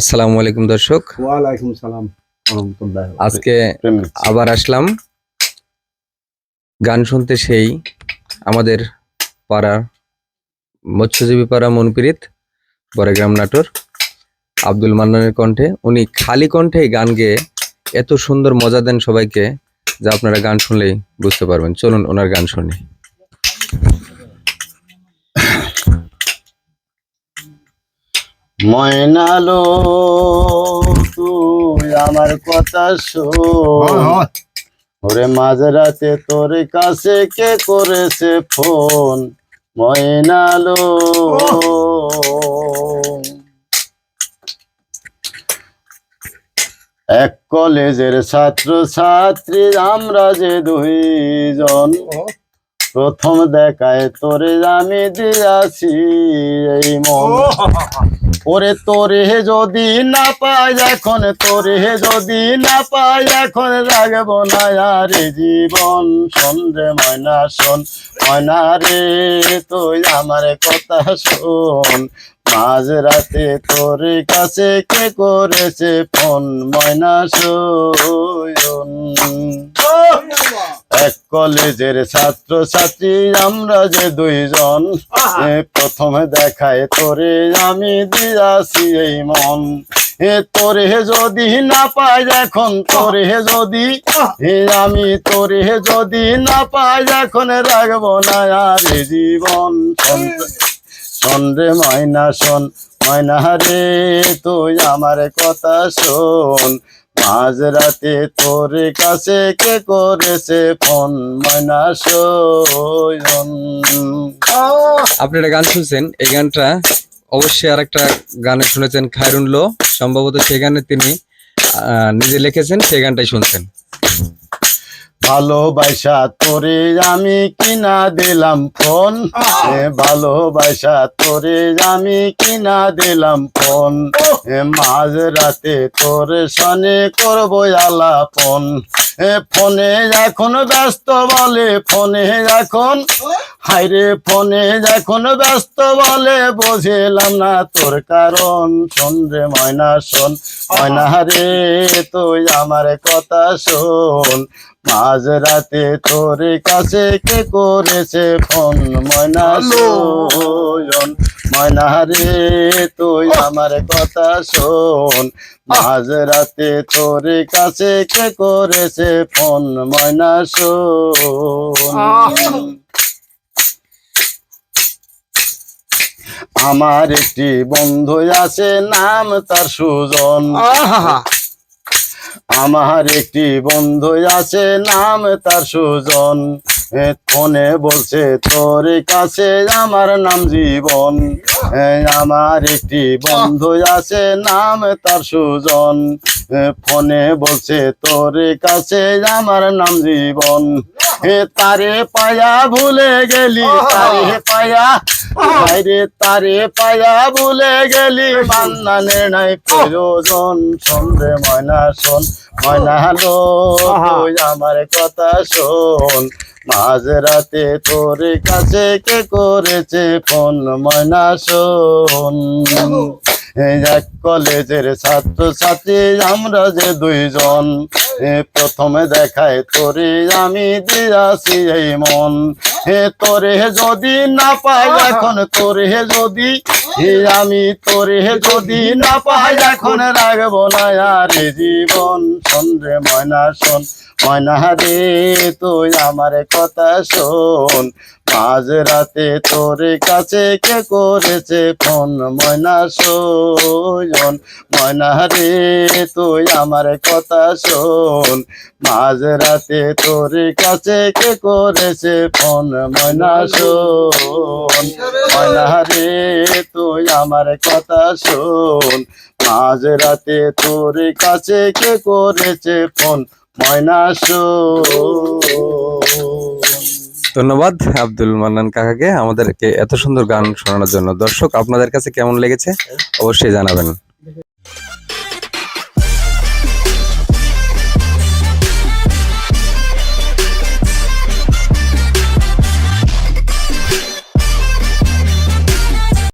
আসসালামু আলাইকুম দর্শক। ওয়ালাইকুম সালাম আজকে আবার আসলাম। গান শুনতে সেই আমাদের পাড়ার মৎস্যজীবী পাড়া মনপিরিত বড়গ্রাম নাটোর আব্দুল মান্নানের কণ্ঠে। উনি খালি কণ্ঠে গান গেয়ে এত সুন্দর মজা দেন সবাইকে যা আপনারা গান শুনলেই বুঝতে পারবেন। চলুন ওনার গান শুনি। ময়নালো তুই আমার কথা শোন। ওরে মাঝরাতে তোর কাছে কে করেছে ফোন? ময়নালো। এক কলেজের ছাত্র ছাত্রী আমরা যে দুইজন। প্রথম দেখায় তোরে আমি দিয়াছি এই মন। ওরে তোরে যদি না পাই, এখন তোরে যদি না পাই, এখন রাগব না আর জীবন। শোন ময়না শোন। ময়না রে, তুই আমার কথা শোন। মাঝ রাতে তোর কাছে কে করেছে ফোন? ময়না শোন এক কলেজের ছাত্র ছাত্রী আমরা যে দুইজন এ প্রথমে দেখায় তোরে আমি দিয়াছি এই মন। এ তোরে যদি না পাই এখন তোরে যদি হে আমি তোরে যদি না পাই এখন রাখব না আর জীবন। শোন- রে ময়না, শোন। ময়না রে, তুই আমার কথা শোন। মাঝ রাতে তোর কাছে কে করেছে ফোন? ময়না, শোন। আপনারা গান শুনছেন, এই গানটা অবশ্যই আর একটা গানে শুনেছেন খায়রুনলো সম্ভবত সেই গানে তিনি নিজে লিখেছেন, সেই গানটাই শুনছেন। ভালোবাসা তোরে আমি কিনা দিলাম ফোন। ভালোবাসা তোরে আমি কিনা দিলাম ফোন। মাঝ রাতে তোর সনে করব আলাপন। ফোনে এখন ব্যস্ত বলে, ফোনে এখন হাইরে ফোনে এখন ব্যস্ত বলে বুঝলাম না তোর কারণ। শোন রে ময়না, শোন। ময়না রে, তুই আমার কথা শোন। মাঝ রাতে তোর কাছে কে করেছে ফোন? ময়না শোন ময়না রে তুই আমার কথা শোন। মাঝ রাতে তোর কাছে কে করেছে ফোন? ময়না শোন আমার একটি বন্ধু আছে নাম তার সুজন। আমার একটি বন্ধু আছে, নাম তার সুজন। ফোনে বলছে, তোর কাছে আমার নাম জীবন। আমার একটি বন্ধু আছে, নাম তার সুজন। ফোনে বলছে, তোর কাছে আমার নাম জীবন। এ তারে পায়া ভুলে গেলি তারে হে পায়া। বাইরে তারে পায়া ভুলে গেলি মান্নানের নাই প্রয়োজন সন্ধে ময়না শোন ময়না লো তুই আমার কথা শোন। মাঝ রাতে তোর কাছে কে করেছে ফোন ময়না শোন। এই এক কলেজের ছাত্র ছাত্রী আমরা যে দুইজন। প্রথমে দেখায় তোরে আমি দিয়াছি এই মন। হে তোরে যদি না পাই এখন তোরে যদি হে আমি তোরে যদি না পাই, এখন রাখব না আর জীবন। শোন ময়না শোন। ময়না রে, তুই আমার কথা শোন। মাঝ রাতে তোর কাছে কে করেছে ফোন? ময়না, শোন। ময়না রে, তুই আমার কথা শোন। মাঝ রাতে তোর কাছে কে করেছে ফোন? ময়না, শোন। ময়না রে, তুই আমার কথা শোন। মাঝ রাতে তোর কাছে কে করেছে ফোন? ময়না ধন্যবাদ আব্দুল মান্নান কাকাকে আমাদেরকে এত সুন্দর গান শোনানোর জন্য। দর্শক, আপনাদের কাছে কেমন লেগেছে? অবশ্যই জানাবেন।